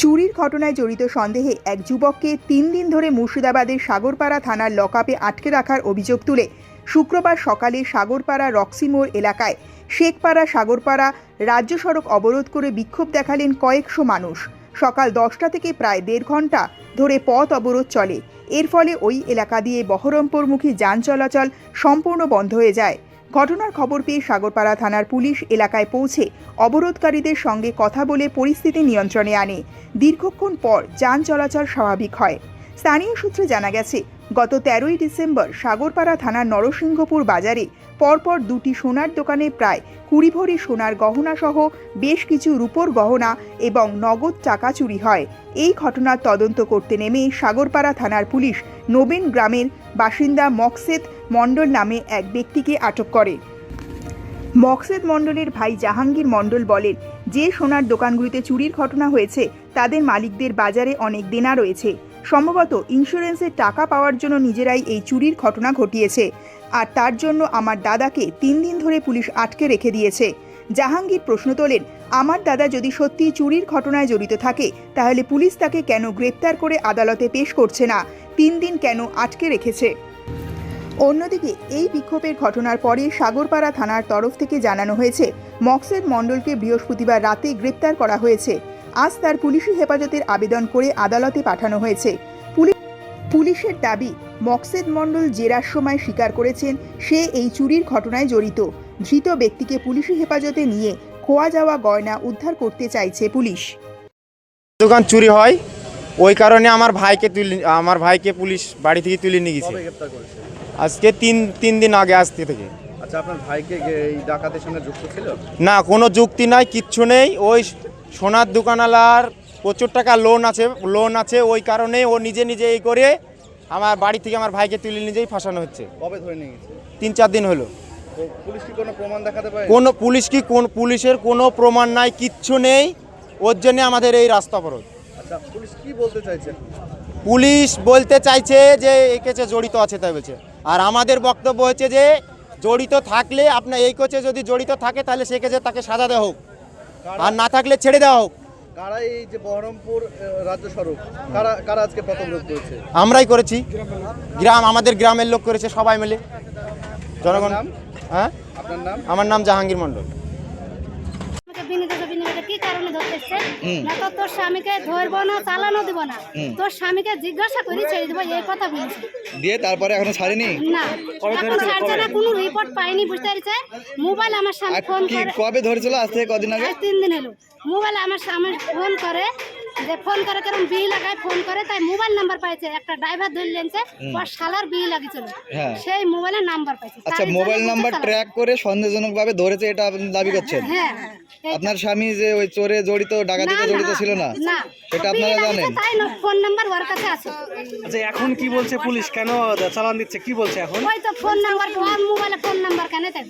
চুরির ঘটনায় জড়িত সন্দেহে এক যুবককে তিন দিন ধরে মুর্শিদাবাদের সাগরপাড়া থানার লকআপে আটকে রাখার অভিযোগ তুলে শুক্রবার সকালে সাগরপাড়া রক্সি মোড় এলাকায় শেখপাড়া সাগরপাড়া রাজ্য সড়ক অবরোধ করে বিক্ষোভ দেখালেন কয়েকশো মানুষ। সকাল দশটা থেকে প্রায় দেড় ঘণ্টা ধরে পথ অবরোধ চলে। এর ফলে ওই এলাকা দিয়ে বহরমপুরমুখী যান চলাচল সম্পূর্ণ বন্ধ হয়ে যায়। ঘটনার খবর পেয়ে সাগরপাড়া থানার পুলিশ এলাকায় পৌঁছে অবরোধকারীদের সঙ্গে কথা বলে পরিস্থিতি নিয়ন্ত্রণে আনে। দীর্ঘক্ষণ পর যান চলাচল স্বাভাবিক হয়। স্থানীয় সূত্রে জানা গেছে গত তেরোই ডিসেম্বর সাগরপাড়া থানার নরসিংহপুর বাজারে পরপর দুটি সোনার দোকানে প্রায় কুড়ি ভরি সোনার গহনা সহ বেশ কিছু রূপোর গহনা এবং নগদ টাকা চুরি হয়। এই ঘটনার তদন্ত করতে নেমে সাগরপাড়া থানার পুলিশ নবীন গ্রামের বাসিন্দা মকসেদ মণ্ডল নামে এক ব্যক্তিকে আটক করে। মকসেদ মণ্ডলের ভাই জাহাঙ্গীর মণ্ডল বলেন, যে সোনার দোকানগুলিতে চুরির ঘটনা হয়েছে, তাদের মালিকদের বাজারে অনেক দেনা রয়েছে। সম্ভবত ইন্স্যুরেন্সের টাকা পাওয়ার জন্য নিজেরাই এই চুরির ঘটনা ঘটিয়েছে। আর তার জন্য আমার দাদাকে তিন দিন ধরে পুলিশ আটকে রেখে দিয়েছে। জাহাঙ্গীর প্রশ্ন তোলেন, আমার দাদা যদি সত্যি চুরির ঘটনায় জড়িত থাকে, তাহলে পুলিশ তাকে কেন গ্রেপ্তার করে আদালতে পেশ করছে না? তিন দিন কেন আটকে রেখেছে? অন্যদিকে, এই বিক্ষোভের ঘটনার পরে সাগরপাড়া থানার তরফ থেকে জানানো হয়েছে, মকসেদ মণ্ডলকে বৃহস্পতিবার রাতে গ্রেপ্তার করা হয়েছে। আজ তার পুলিশি হেফাজতের আবেদন করে আদালতে পাঠানো হয়েছে। পুলি- পুলিশের দাবি মকসেদ মণ্ডল জেরার সময় স্বীকার করেছেন সে এই চুরির ঘটনায় জড়িত। ধৃত ব্যক্তিকে পুলিশি হেফাজতে নিয়ে খোয়া যাওয়া গয়না উদ্ধার করতে চাইছে পুলিশ। দোকান চুরি হয় ওই কারণে আমার ভাইকে তুলে আমার ভাইকে পুলিশ বাড়ি থেকে তুলে নিয়ে গেছে। আজকে তিন তিন দিন আগে আসতে থেকে। আচ্ছা আপনার ভাইকে এই ডাকাতের সঙ্গে যুক্ত ছিল? না কোনো যুক্তি নাই কিচ্ছু নেই ওই সোনার দোকানওয়ালার প্রচুর টাকা লোন আছে লোন আছে ওই কারণে ও নিজে নিজে এই করে আমার বাড়ি থেকে আমার ভাইকে তুলে নিজেই ফাঁসানো হচ্ছে। কবে ধরে নিয়ে গেছে? তিন চার দিন হলো। পুলিশ কি কোনো প্রমাণ দেখাতে পারে? কোনো পুলিশ কি কোন পুলিশের কোনো প্রমাণ নাই কিচ্ছু নেই। ওর জন্য আমাদের এই রাস্তা অবরোধ। আচ্ছা পুলিশ কি বলতে চাইছে? পুলিশ বলতে চাইছে যে এই কেসে জড়িত আছে তাই বলছে। আর আমাদের বক্তব্য হচ্ছে যে জড়িত থাকলে আপনার এই কেসে যদি জড়িত থাকে তাহলে সে কেসে তাকে সাজা দেওয়া হোক। আর না থাকলে ছেড়ে দেওয়া হোক। কারা এই যে বহরমপুর রাজ্য সড়ক কারা কারা আজকে করেছে? আমরাই করেছি। গ্রাম আমাদের গ্রামের লোক করেছে সবাই মিলে। জনগণ? হ্যাঁ? আপনার নাম? আমার নাম জাহাঙ্গীর মণ্ডল আমাকে বিনীত বিনীত কি কারণে ধরতেছে। না তো তোর স্বামীকে ধরবো না চালানো দিব না। তোর স্বামীকে জিজ্ঞাসা করি ছেড়ে দিব এই কথা বলছি। দিয়ে তারপরে এখনও ছাড়েনি? না। এখন ছাড়ছে না কোনো রিপোর্ট পাইনি বুঝতে পারছে? মোবাইল আমার স্বামী ফোন করে কবে ধরেছিল? আজ থেকে কদিন আগে? তিন দিন হলো। মোবাইল আমার স্বামী ফোন করে যে ফোন করে কেরম বিল লাগায় ফোন করে তাই মোবাইল নাম্বার পাইছে। একটা ড্রাইভার ধরে লেনছে ওর শালার বিল লাগিয়েছিল। হ্যাঁ। সেই মোবাইলের নাম্বার পাইছে। আচ্ছা মোবাইল নাম্বার ট্র্যাক করে সন্দেহজনক ভাবে ধরেছে এটা আপনি দাবি করছেন? হ্যাঁ আপনার স্বামী যে ওই চোরে জড়িত ডাকাতিতে জড়িত ছিল না? না। সেটা আপনারা জানেন? তাই না ফোন নাম্বার ওর কাছে আছে। আচ্ছা এখন কি বলছে পুলিশ? কেন চালান দিচ্ছে? কি বলছে এখন? ওই তো ফোন নাম্বার ওর মোবাইলে ফোন নাম্বার কেন তাই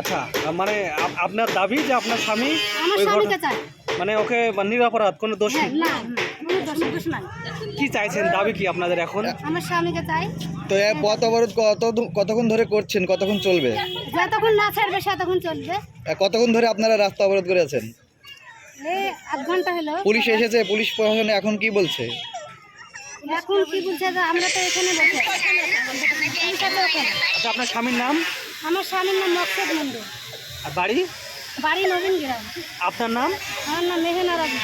আচ্ছা মানে আপনার দাবি যে আপনার স্বামী আমার ওই স্বামীকে চাই মানে ওকে মানে নিরপরাধ কোনো দোষ হ্যাঁ নেই নাই। কি চাইছেন? দাবি কি আপনাদের এখন? আমার স্বামীকে চাই। তো এই পথ অবরোধ কত কতক্ষণ ধরে করছেন? কতক্ষণ চলবে? যতক্ষণ না ছাড়বে ততক্ষণ চলবে। কতক্ষণ ধরে আপনারা রাস্তা অবরোধ করে আছেন? এই আধ ঘণ্টা হলো। পুলিশ এসেছে পুলিশ প্রশাসন এখন কি বলছে? এখন কি বলছে যে আমরা তো এখানে বসে আচ্ছা আপনার স্বামীর নাম? আমার স্বামীর নাম মকসদ মন্ডল আর বাড়ি? বাড়ি নবীন গ্রাম। আপনার নাম? আমার নাম মেহেনা রাজি।